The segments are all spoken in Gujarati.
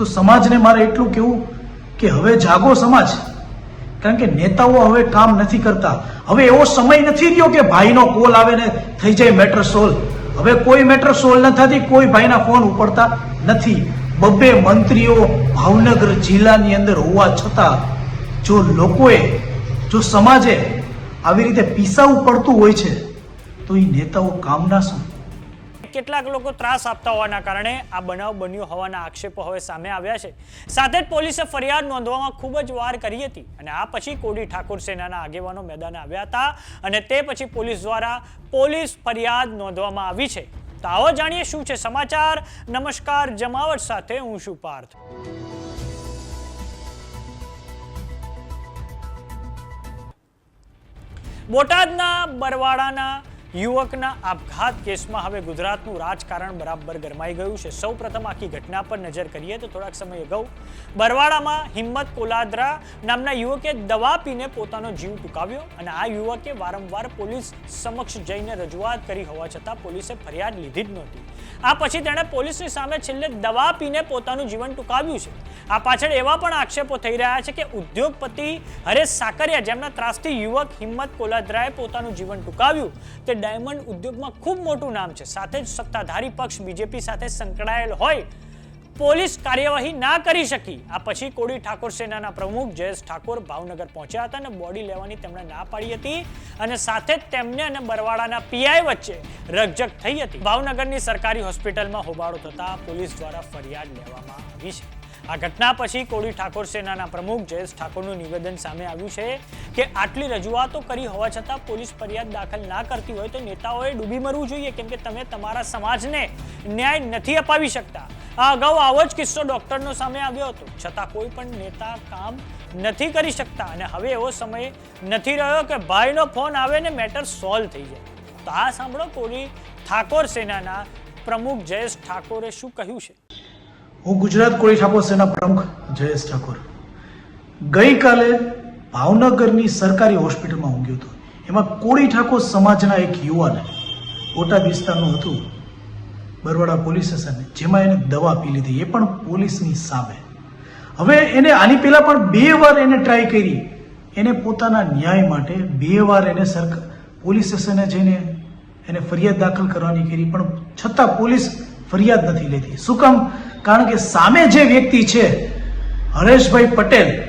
તો સમાજને મારે એટલું કહેવું કે હવે જાગો સમાજ. કારણ કે નેતાઓ હવે કામ નથી કરતા. હવે એવો સમય નથી રહ્યો કે ભાઈનો કોલ આવે ને થઈ જાય મેટર સોલ્વ. હવે કોઈ મેટર સોલ્વ ન થતી, કોઈ ભાઈના ફોન ઉપડતા નથી. બબ્બે મંત્રીઓ ભાવનગર જિલ્લાની અંદર હોવા છતાં જો લોકોએ, જો સમાજે આવી રીતે પીસાવું પડતું હોય છે, તો એ નેતાઓ કામના શું? કેટલાક લોકો ત્રાસ આપતા હોવાના કારણે આ બનાવ બન્યો હોવાના આક્ષેપો હવે સામે આવ્યા છે. સાથે જ પોલીસે ફરિયાદ નોંધવામાં ખૂબ જ વાર કરી હતી અને આ પછી કોડી ઠાકોર સેનાના આગેવાનો મેદાને આવ્યા હતા અને તે પછી પોલીસ દ્વારા પોલીસ ફરિયાદ નોંધવામાં આવી છે. તો આવો જાણીએ શું છે સમાચાર. નમસ્કાર, જમાવટ સાથે હું શું પાર્થ. બોટાદના બરવાડાના યુવકના આપઘાત કેસમાં હવે ગુજરાતનું રાજકારણ બરાબર ગરમાઈ ગયું છે. સૌ પ્રથમ આખી ઘટના પર નજર કરીએ તો થોડાક સમય અગાઉ બરવાડામાં હિંમત કોલાદરા નામના યુવકે દવા પીને પોતાનો જીવ ટૂંકાવ્યો અને આ યુવકે વારંવાર પોલીસ સમક્ષ જઈને રજૂઆત કરી હોવા છતાં પોલીસે ફરિયાદ લીધી જ નહોતી. આ પછી તેણે પોલીસની સામે છેલ્લે દવા પીને પોતાનું જીવન ટૂંકાવ્યું છે. આ પાછળ એવા પણ આક્ષેપો થઈ રહ્યા છે કે ઉદ્યોગપતિ હરેશ સાકરિયા, જેમના ત્રાસથી યુવક હિંમત કોલાદરાએ પોતાનું જીવન ટૂંકાવ્યું, તે ડાયમંડ ઉદ્યોગમાં ખૂબ મોટું નામ છે. સાથે જ સત્તાધારી પક્ષ બીજેપી સાથે સંકળાયેલ હોય, પોલીસ કાર્યવાહી ના કરી શકી. આ પછી કોડી ઠાકોર સેનાના પ્રમુખ જયેશ ઠાકોર ભાવનગર પહોંચ્યા હતા અને બોડી લેવાની તેમણે ના પાડી હતી અને સાથે જ તેમને અને બરવાડાના પીઆઈ વચ્ચે રકઝક થઈ હતી. ભાવનગરની સરકારી હોસ્પિટલમાં હોબાળો થતા પોલીસ દ્વારા ફરિયાદ લેવામાં આવી છે. આ ઘટના પછી કોળી ઠાકોર સેનાના પ્રમુખ જયેશ ઠાકોરનું નિવેદન સામે આવ્યું છે કે આટલી રજૂઆતો કરી હોવા છતાં પોલીસ ફરિયાદ દાખલ ના કરતી હોય તો નેતાઓએ ડૂબી મરવું જોઈએ, કેમ કે તમે તમારા સમાજને ન્યાય નથી અપાવી શકતા. આ અગાઉ આવો જ કિસ્સો ડોક્ટરનો સામે આવ્યો હતો. છતાં કોઈ પણ નેતા કામ નથી કરી શકતા અને હવે એવો સમય નથી રહ્યો કે ભાઈનો ફોન આવે ને મેટર સોલ્વ થઈ જાય. તો આ સાંભળો કોળી ઠાકોર સેનાના પ્રમુખ જયેશ ઠાકોરે શું કહ્યું છે? હું ગુજરાત કોળી ઠાકોર સેના પ્રમુખ જયેશ ઠાકોર. ગઈકાલે ભાવનગરની સરકારી હોસ્પિટલમાં ઊંઘ્યો હતો. એમાં કોળી ઠાકોર સમાજના એક યુવાને બોટાદ વિસ્તારનું હતું, બરવાડા પોલીસ સ્ટેશન, જેમાં એને દવા પી લીધી. એ પણ પોલીસની સામે. હવે એને આની પહેલાં પણ બે વાર એને ટ્રાય કરી. એને પોતાના ન્યાય માટે બે વાર એને સરકાર પોલીસ સ્ટેશને જઈને એને ફરિયાદ દાખલ કરવાની કરી. પણ છતાં પોલીસ ફરિયાદ નથી લેતી. શું કામ? કારણ કે સામે જે વ્યક્તિ છે, હરેશભાઈ પટેલ,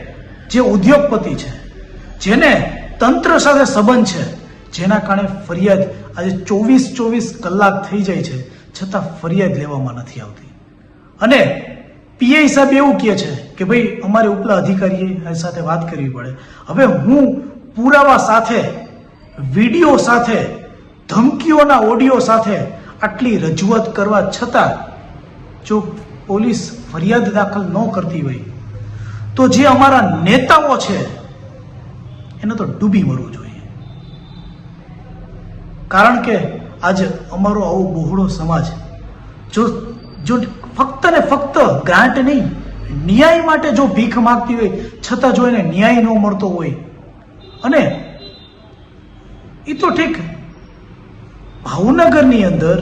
જે ઉદ્યોગપતિ છે, જેને તંત્ર સાથે સંબંધ છે, જેના કારણે ફરિયાદ આજે ચોવીસ ચોવીસ કલાક થઈ જાય છે, છતાં ફરિયાદ લેવામાં નથી આવતી. અને પીઆઈ સાહેબ એવું કહે છે કે ભાઈ, અમારે ઉપલા અધિકારીએ સાથે વાત કરવી પડે. હવે હું પુરાવા સાથે, વીડિયો સાથે, ધમકીઓના ઓડિયો સાથે આટલી રજૂઆત કરવા છતાં જો પોલીસ ફરિયાદ દાખલ ન કરતી હોય, તો જે અમારા નેતાઓ છે, એને તો ડૂબી મરવું જોઈએ. કારણ કે આજે અમારો આવો બહોળો સમાજ, જો જો ફક્ત ને ફક્ત ગ્રાન્ટ નહીં, ન્યાય માટે જો ભીખ માગતી હોય, છતાં જો એને ન્યાય ન મળતો હોય, અને એ તો ઠીક, ભાવનગરની અંદર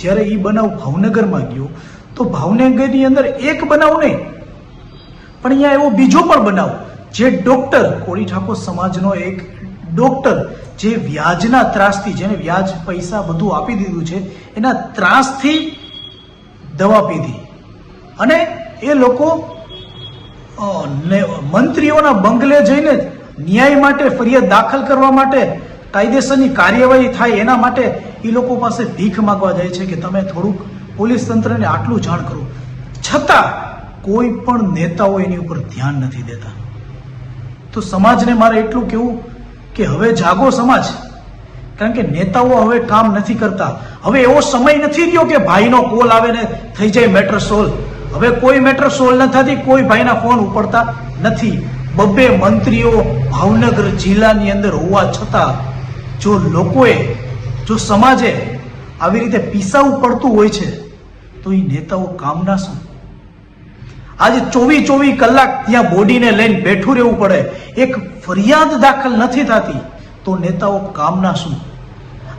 જ્યારે એ બનાવ ભાવનગરમાં ગયો, તો ભાવનગરની અંદર એક બનાવ નહીં, પણ અહીંયા એવો બીજો પણ બનાવ, જે ડોક્ટર કોળી ઠાકોર સમાજનો એક ડોક્ટર, જે વ્યાજના ત્રાસથી જેને વ્યાજ પૈસા બધું આપી દીધું છે, એના ત્રાસથી દવા પીધી. અને એ લોકો મંત્રીઓના બંગલે જઈને ન્યાય માટે ફરિયાદ દાખલ કરવા માટે કાયદેસરની કાર્યવાહી થાય એના માટે એ લોકો પાસે ભીખ માંગવા જાય છે કે તમે થોડુંક પોલીસ તંત્રને આટલું જાણ કરો. છતાં કોઈ પણ નેતાઓ એની ઉપર ધ્યાન નથી દેતા. તો સમાજને મારે એટલું કહેવું કે હવે જાગો સમાજ. કારણ કે નેતાઓ હવે કામ નથી કરતા. હવે એવો સમય નથી રહ્યો કે ભાઈનો કોલ આવે ને થઈ જાય મેટર સોલ્વ. હવે કોઈ મેટર સોલ્વ ન થતી, કોઈ ભાઈના ફોન ઉપડતા નથી. બબ્બે મંત્રીઓ ભાવનગર જિલ્લાની અંદર હોવા છતાં જો લોકોએ, જો સમાજે આવી રીતે પીસાવું પડતું હોય છે, તો એ નેતાઓ કામના શું? આજે ચોવી ચોવી કલાક ત્યાં બોડીને લઈને બેઠું રહેવું પડે, એક ફરિયાદ દાખલ નથી થતી, તો નેતાઓ કામના શું?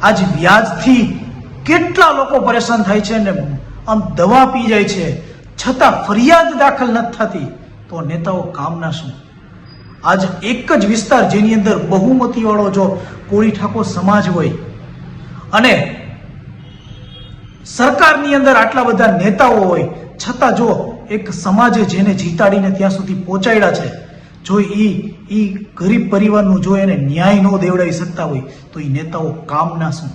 આજ વ્યાજથી કેટલા લોકો પરેશાન થાય છે ને આમ દવા પી જાય છે, છતાં ફરિયાદ દાખલ નથી થતી, તો નેતાઓ કામના શું? આજ એક જ વિસ્તાર જેની અંદર બહુમતી વાળો જો કોળી ઠાકોર સમાજ હોય અને સરકારની અંદર આટલા બધા નેતાઓ હોય, છતાં જો એક સમાજે જેને જીતાડીને ત્યાં સુધી પહોંચાડ્યા છે, જો એ એ ગરીબ પરિવારનું જો એને ન્યાય ન દેવડાવી શકતા હોય, તો એ નેતાઓ કામના શું?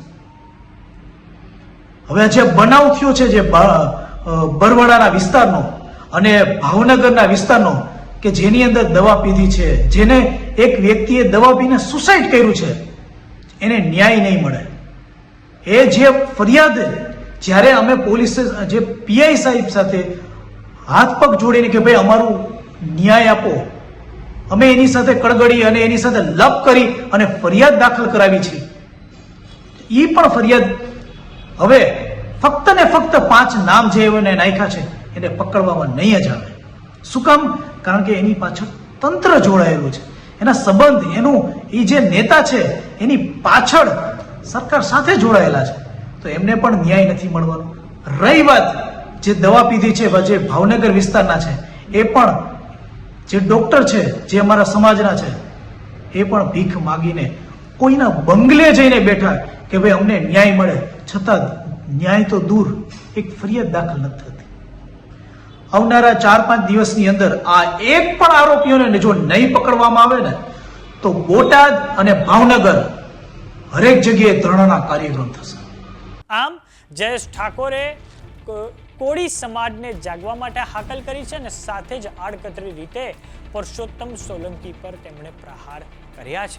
હવે જે બનાવ થયો છે, જે બરવાડાના વિસ્તારનો અને ભાવનગરના વિસ્તારનો કે જેની અંદર દવા પીધી છે, જેને એક વ્યક્તિએ દવા પીને સુસાઇડ કર્યું છે, એને ન્યાય નહીં મળે. એ જે ફરિયાદ જ્યારે અમે પોલીસ, જે પીઆઈ સાહેબ સાથે હાથ પગ જોડીને કે ભાઈ અમારું ન્યાય આપો, અમે એની સાથે કડગડી અને એની સાથે લપ કરી અને ફરિયાદ દાખલ કરાવી છે. એ પણ ફરિયાદ હવે ફક્ત ને ફક્ત પાંચ નામ જે એને નાખ્યા છે, એને પકડવામાં નહીં જ આવે. શું કામ? કારણ કે એની પાછળ તંત્ર જોડાયેલું છે. એના સંબંધ, એનું એ જે નેતા છે, એની પાછળ સરકાર સાથે જોડાયેલા છે. તો એમને પણ ન્યાય નથી મળવાનો. રહી વાત જે દવા પીધી છે, જે ભાવનગર વિસ્તારના છે, એ પણ જે ડોક્ટર છે, જે અમારા સમાજના છે, એ પણ ભીખ માગીને કોઈના બંગલે જઈને બેઠા કે ભાઈ અમને ન્યાય મળે. છતાં ન્યાય તો દૂર, એક ફરિયાદ દાખલ નથી થતી. આવનારા ચાર પાંચ દિવસની અંદર આ એક પણ આરોપીઓને જો નહીં પકડવામાં આવે ને, તો બોટાદ અને ભાવનગર હરેક જગ્યાએ ધરણાના કાર્યક્રમ થશે. આમ જયેશ ઠાકોરે કોળી સમાજને જાગવા માટે હાકલ કરી છે અને સાથે જ આડકતરી રીતે પરસોત્તમ સોલંકી પર તેમણે પ્રહાર કર્યા છે.